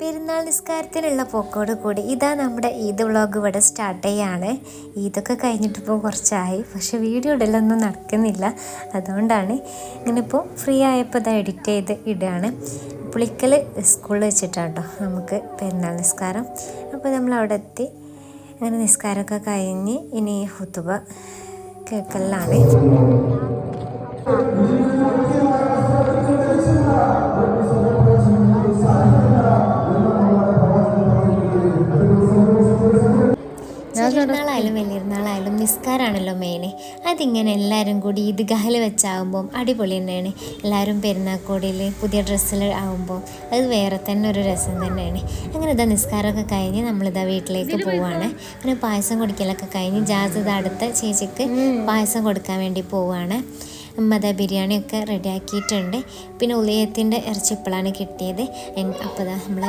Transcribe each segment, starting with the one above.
പെരുന്നാൾ നിസ്കാരത്തിനുള്ള പോക്കോട് കൂടി. ഇതാ നമ്മുടെ ഈദ് വ്ളോഗ് ഇവിടെ സ്റ്റാർട്ട് ചെയ്യാണ്. ഈദൊക്കെ കഴിഞ്ഞിട്ടിപ്പോൾ കുറച്ചായി. പക്ഷെ വീഡിയോ ഇടലൊന്നും നടക്കുന്നില്ല. അതുകൊണ്ടാണ് ഇങ്ങനെ ഇപ്പോൾ ഫ്രീ ആയപ്പോൾ ഇതാ എഡിറ്റ് ചെയ്ത് ഇടുകയാണ് പുളിക്കൽ സ്കൂളിൽ വെച്ചിട്ടാട്ടോ നമുക്ക് പെരുന്നാൾ നിസ്കാരം. അപ്പോൾ നമ്മൾ അവിടെ എത്തി. അങ്ങനെ നിസ്കാരമൊക്കെ കഴിഞ്ഞ് ഇനി ഹുത്തുബ കേൾക്കലാണ് ചെറിയനാളായാലും വലിയൊരുന്നാളായാലും നിസ്കാരാണല്ലോ മെയിൻ അതിങ്ങനെ എല്ലാവരും കൂടി ഇത് ഗഹൽ വെച്ചാകുമ്പോൾ അടിപൊളി തന്നെയാണ്. എല്ലാവരും പെരുന്നാക്കോടിയിൽ പുതിയ ഡ്രസ്സിൽ ആകുമ്പോൾ അത് വേറെ തന്നെ ഒരു രസം തന്നെയാണ്. അങ്ങനെ ഇതാ നിസ്കാരമൊക്കെ കഴിഞ്ഞ് നമ്മളിതാ വീട്ടിലേക്ക് പോവാണ്. അങ്ങനെ പായസം കുടിക്കലൊക്കെ കഴിഞ്ഞ് ജാസിത അടുത്ത ചേച്ചിക്ക് പായസം കൊടുക്കാൻ വേണ്ടി പോവാണ്. മത ബിരിയാണിയൊക്കെ റെഡിയാക്കിയിട്ടുണ്ട്. പിന്നെ ഉലയത്തിന്റെ ഇറച്ചി ഇപ്പോഴാണ് കിട്ടിയത്. അപ്പോൾ നമ്മൾ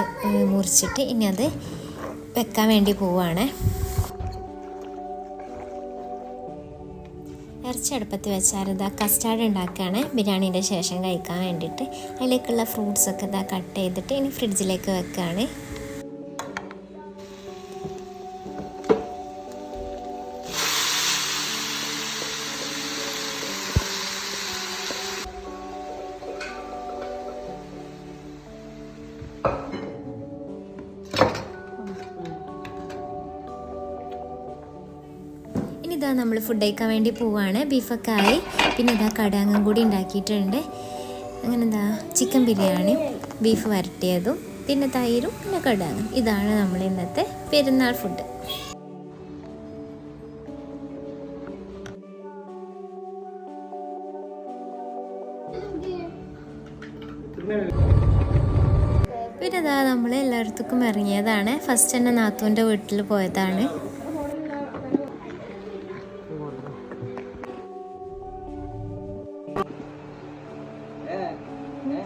മുറിച്ചിട്ട് ഇനി അത് വെക്കാൻ വേണ്ടി പോവാണ്. ഇറച്ചി അടുപ്പത്ത് വെച്ചാൽ ഇതാ കസ്റ്റാർഡ് ഉണ്ടാക്കുകയാണ്. ബിരിയാണീന്റെ ശേഷം കഴിക്കാൻ വേണ്ടിയിട്ട് അതിലേക്കുള്ള ഫ്രൂട്ട്സൊക്കെ ഇതാ കട്ട് ചെയ്തിട്ട് ഇനി ഫ്രിഡ്ജിലേക്ക് വെക്കുകയാണ്. ഇതാ നമ്മൾ ഫുഡ് കഴിക്കാൻ വേണ്ടി പോവാണ്. ബീഫൊക്കെ ആയി പിന്നെ ഇതാ കടാങ്ങും കൂടി ഉണ്ടാക്കിയിട്ടുണ്ട്. അങ്ങനെ എന്താ ചിക്കൻ ബിരിയാണി ബീഫ് വരട്ടിയതും പിന്നെ തൈരും പിന്നെ കടാങ്ങും. ഇതാണ് നമ്മൾ ഇന്നത്തെ പെരുന്നാൾ ഫുഡ് പിന്നെ ഇതാ നമ്മൾ എല്ലായിടത്തേക്കും ഇറങ്ങിയതാണ്. ഫസ്റ്റ് തന്നെ നാത്തൂന്റെ വീട്ടിൽ പോയതാണ്.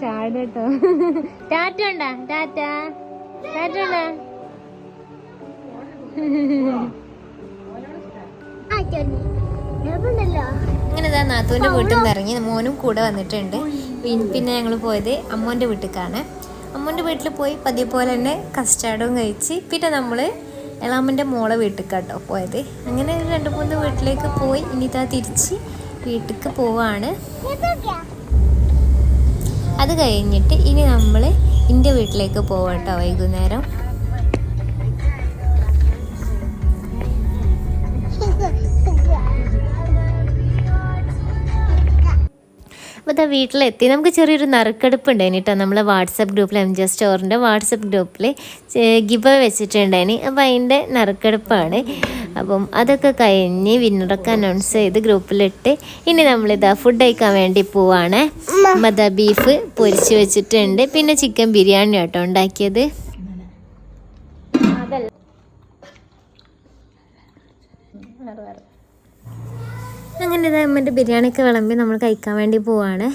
ചാടട്ടോ. ടാറ്റ ഉണ്ടാ? ടാറ്റ. ടാറ്റ ഉണ്ടാ? അങ്ങനെ ഇതാ നാത്തൂന്റെ വീട്ടിൽ നിന്ന് ഇറങ്ങി. മോനും കൂടെ വന്നിട്ടുണ്ട്. പിന്നെ ഞങ്ങൾ പോയത് അമ്മോന്റെ വീട്ടിലേക്കാണ് അമ്മോന്റെ വീട്ടിൽ പോയി പതിയെ പോലെ തന്നെ കസ്റ്റാർഡും കഴിച്ച് പിന്നെ നമ്മൾ എളാമ്മന്റെ മോളെ വീട്ടിലേക്കാട്ടോ പോയത്. അങ്ങനെ രണ്ട് മൂന്ന് വീട്ടിലേക്ക് പോയി. ഇനി ഇതാ തിരിച്ച് വീട്ടിലേക്ക് പോവാണ്. അത് കഴിഞ്ഞിട്ട് ഇനി നമ്മൾ എന്റെ വീട്ടിലേക്ക് പോവാം കേട്ടോ വൈകുന്നേരം. അപ്പോൾ ഇതാ വീട്ടിലെത്തി. നമുക്ക് ചെറിയൊരു നറുക്കെടുപ്പ് ഉണ്ടായിന് കേട്ടോ നമ്മളെ വാട്സപ്പ് ഗ്രൂപ്പിൽ എം ജെ സ്റ്റോറിന്റെ വാട്സപ്പ് ഗ്രൂപ്പിൽ ഗിബ വെച്ചിട്ടുണ്ടായിന്. അപ്പോൾ അതിന്റെ നറുക്കെടുപ്പാണ്. അപ്പം അതൊക്കെ കഴിഞ്ഞ് വിന്നറൊക്കെ അനൗൺസ് ചെയ്ത് ഗ്രൂപ്പിലിട്ട് ഇനി നമ്മളിതാ ഫുഡ് കഴിക്കാൻ വേണ്ടി പോവാണ്. മത ബീഫ് പൊരിച്ച് വെച്ചിട്ടുണ്ട്. പിന്നെ ചിക്കൻ ബിരിയാണി കേട്ടോ ഉണ്ടാക്കിയത്. അങ്ങനെ ഇതാ അമ്മന്റെ ബിരിയാണിയൊക്കെ വിളമ്പി നമ്മൾ കഴിക്കാൻ വേണ്ടി പോവാണ്.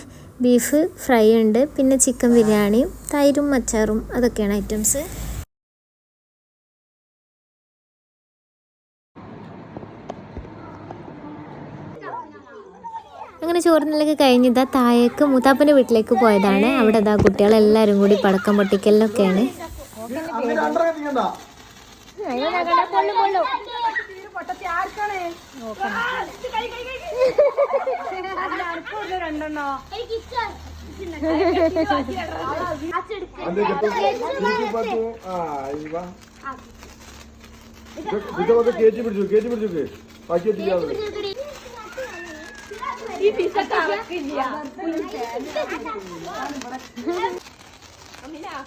ബീഫ് ഫ്രൈ ഉണ്ട് പിന്നെ ചിക്കൻ ബിരിയാണിയും തൈരും അച്ചാറും അതൊക്കെയാണ് ഐറ്റംസ്. അങ്ങനെ ചോറിനൊക്കെ കഴിഞ്ഞ് ഇതാ താഴേക്ക് മൂത്താപ്പന്റെ വീട്ടിലേക്ക് പോയതാണ്. അവിടെ ഇതാ കുട്ടികളെല്ലാവരും കൂടി പടക്കം പൊട്ടിക്കലൊക്കെയാണ് ഇതൊക്കെ കയറ്റി പിടിച്ചു കയറ്റി പിടിച്ചു ബാക്കി എത്തിക്കാതെ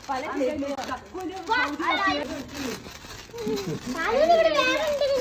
കളവ് പിടിച്ചു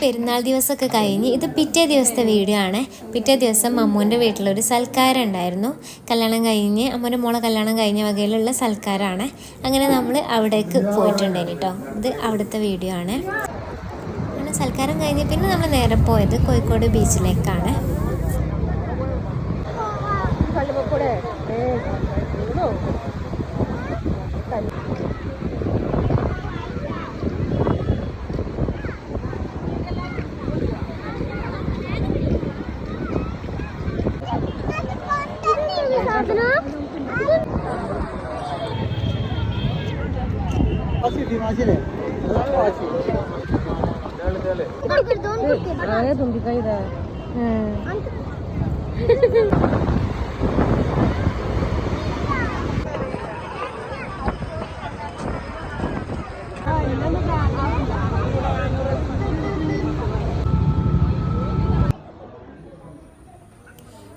പെരുന്നാൾ ദിവസമൊക്കെ കഴിഞ്ഞ് ഇത് പിറ്റേ ദിവസത്തെ വീഡിയോ ആണ്. പിറ്റേ ദിവസം അമ്മൂന്റെ വീട്ടിലൊരു സൽക്കാരം ഉണ്ടായിരുന്നു. കല്യാണം കഴിഞ്ഞ് അമ്മൂന്റെ മോളെ കല്യാണം കഴിഞ്ഞ വകയിലുള്ള സൽക്കാരമാണ് അങ്ങനെ നമ്മൾ അവിടേക്ക് പോയിട്ടുണ്ടായിരുന്നു കേട്ടോ. ഇത് അവിടുത്തെ വീഡിയോ ആണ്. സൽക്കാരം കഴിഞ്ഞ് പിന്നെ നമ്മൾ നേരെ പോയത് കോഴിക്കോട് ബീച്ചിലേക്കാണ്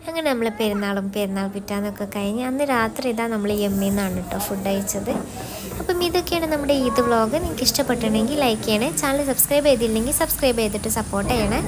അങ്ങനെ നമ്മൾ പെരുന്നാളും പെരുന്നാൾ പിറ്റാന്നൊക്കെ കഴിഞ്ഞ് അന്ന് രാത്രി ഇതാ നമ്മൾ എമ്മിന്നാണ് കേട്ടോ ഫുഡ് അയച്ചത് അപ്പം ഇതൊക്കെയാണ് നമ്മുടെ ഈദ് വ്ളോഗ്. നിങ്ങൾക്ക് ഇഷ്ടപ്പെട്ടിട്ടുണ്ടെങ്കിൽ ലൈക്ക് ചെയ്യണേ. ചാനൽ സബ്സ്ക്രൈബ് ചെയ്തില്ലെങ്കിൽ സബ്സ്ക്രൈബ് ചെയ്തിട്ട് സപ്പോർട്ട് ചെയ്യണേ.